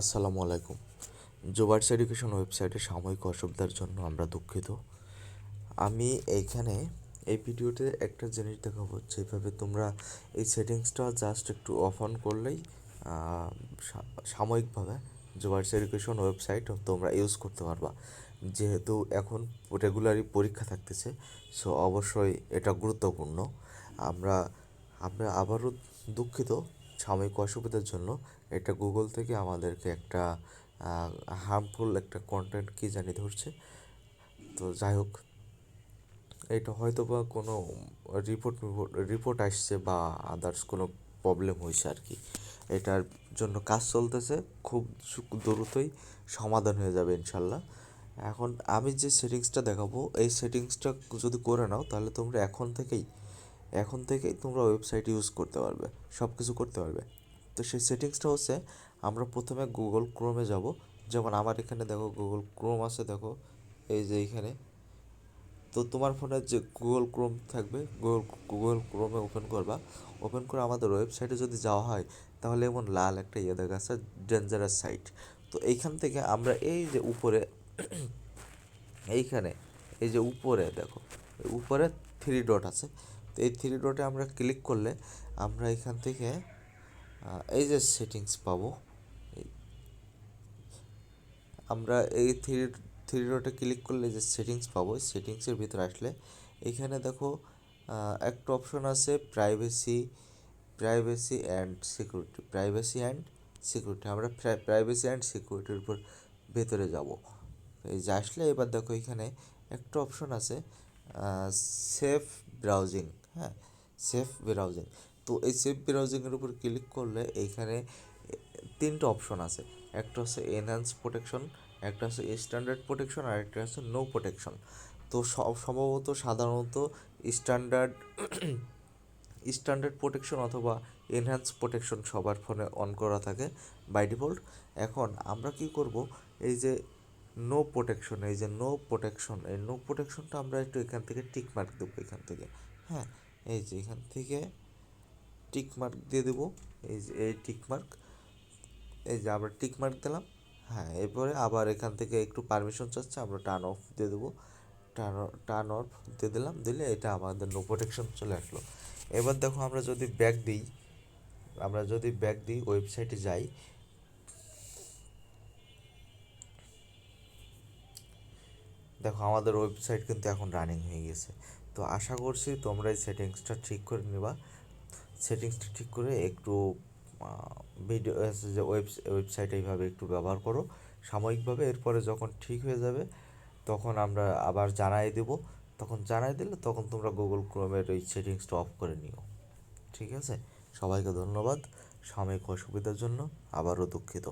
আসসালামু আলাইকুম। জোবার্স এডুকেশন ওয়েবসাইটে সাময়িক অসুবিধার জন্য আমরা দুঃখিত। আমি এইখানে এই ভিডিওতে একটা জিনিস দেখাবো, যেভাবে তোমরা এই সেটিংসটা জাস্ট একটু অফ অন করলেই সাময়িকভাবে জোবার্স এডুকেশন ওয়েবসাইট তোমরা ইউজ করতে পারবা। যেহেতু এখন রেগুলারই পরীক্ষা থাকতেছে সো অবশ্যই এটা গুরুত্বপূর্ণ। আমরা আমরা আবারও দুঃখিত। সাময়িক অসুবিধার জন্য এটা গুগল থেকে আমাদেরকে একটা হার্মফুল একটা কন্টেন্ট কি জানি ধরছে। তো যাই হোক, এটা হয়তো বা কোনো রিপোর্ট রিপোর্ট আসছে বা আদার্স কোনো প্রবলেম হয়েছে আর কি। এটার জন্য কাজ চলতেছে, খুব দ্রুতই সমাধান হয়ে যাবে ইনশাল্লাহ। এখন আমি যে সেটিংসটা দেখাবো, এই সেটিংসটা যদি করে নাও, তাহলে তোমরা এখন থেকেই এখন থেকেই তোমরা ওয়েবসাইট ইউজ করতে পারবে সব কিছু করতে পারবে। তো সেই সেটিংসটা হচ্ছে, আমরা প্রথমে গুগল ক্রোমে যাব। যেমন আমার এখানে দেখো গুগল ক্রোম আছে, দেখো, এই যে এইখানে। তো তোমার ফোনে যে গুগল ক্রোম থাকবে গুগল গুগল ক্রোমে ওপেন করবা। ওপেন করে আমাদের ওয়েবসাইটে যদি যাওয়া হয়, তাহলে এমন লাল একটা ইয়ে দেখা যাচ্ছে ডেঞ্জারাস সাইট তো এইখান থেকে আমরা এই যে উপরে, এইখানে, এই যে উপরে দেখো, উপরে থ্রি ডট আছে। তো এই থ্রি ডটে আমরা ক্লিক করলে আমরা এখান থেকে এই যে সেটিংস পাবো। আমরা এই থ্রি থ্রি ডটে ক্লিক করলে যে সেটিংস পাবো সেটিংসের ভিতরে আসলে এখানে দেখো একটা অপশন আছে privacy privacy and security privacy and security আমরা প্রাইভেসি অ্যান্ড সিকিউরিটির উপর ভেতরে যাব। এই যে আসলে এবার দেখো এখানে একটা অপশন আছে সেফ ব্রাউজিং হ্যাঁ সেফ ব্রাউজিং তো এই সেফ ব্রাউজিংয়ের উপর ক্লিক করলে এইখানে তিনটা অপশন আছে। একটা হচ্ছে এনহ্যান্স প্রোটেকশন একটা হচ্ছে স্ট্যান্ডার্ড প্রোটেকশন আর একটা হচ্ছে নো প্রোটেকশন তো সব, সম্ভবত সাধারণত স্ট্যান্ডার্ড স্ট্যান্ডার্ড প্রোটেকশন অথবা এনহ্যান্স প্রোটেকশন সবার ফোনে অন করা থাকে বাই ডিফল্ট এখন আমরা কি করব, এই যে নো প্রোটেকশন এই যে নো প্রোটেকশন এই নো প্রোটেকশনটা আমরা একটু এখান থেকে টিক মার্ক দেবো এখান থেকে। হ্যাঁ এই যে এখান থেকে টিক মার্ক দিয়ে দেবো। এই যে, এই টিক মার্ক এই যে আমরা টিক মার্ক দিলাম। হ্যাঁ এরপরে আবার এখান থেকে একটু পারমিশন চাচ্ছে, আমরা টার্ন অফ দিয়ে দেবো। টার্ন টার্ন অফ দিয়ে দিলাম, দিলে এটা আমাদের নো প্রোটেকশন চলে আসলো। এবার দেখো আমরা যদি ব্যাক দিই, আমরা যদি ব্যাক দিই ওয়েবসাইটে যাই দেখো, আমাদের ওয়েবসাইট কিন্তু এখন রানিং হয়ে গেছে। তো আশা করছি তোমরা এই সেটিংসটা ঠিক করে নিবা। সেটিংসটা ঠিক করে একটু ভিডিও যে ওয়েব ওয়েবসাইট এইভাবে একটু ব্যবহার করো। সাময়িকভাবে এরপরে যখন ঠিক হয়ে যাবে, তখন আমরা আবার জানাই দেব। তখন জানাই দিলে তখন তোমরা গুগল ক্রোমের ওই সেটিংসটা অফ করে নিও। ঠিক আছে? সবাইকে ধন্যবাদ। সাময়িক অসুবিধার জন্য আবারও দুঃখিত।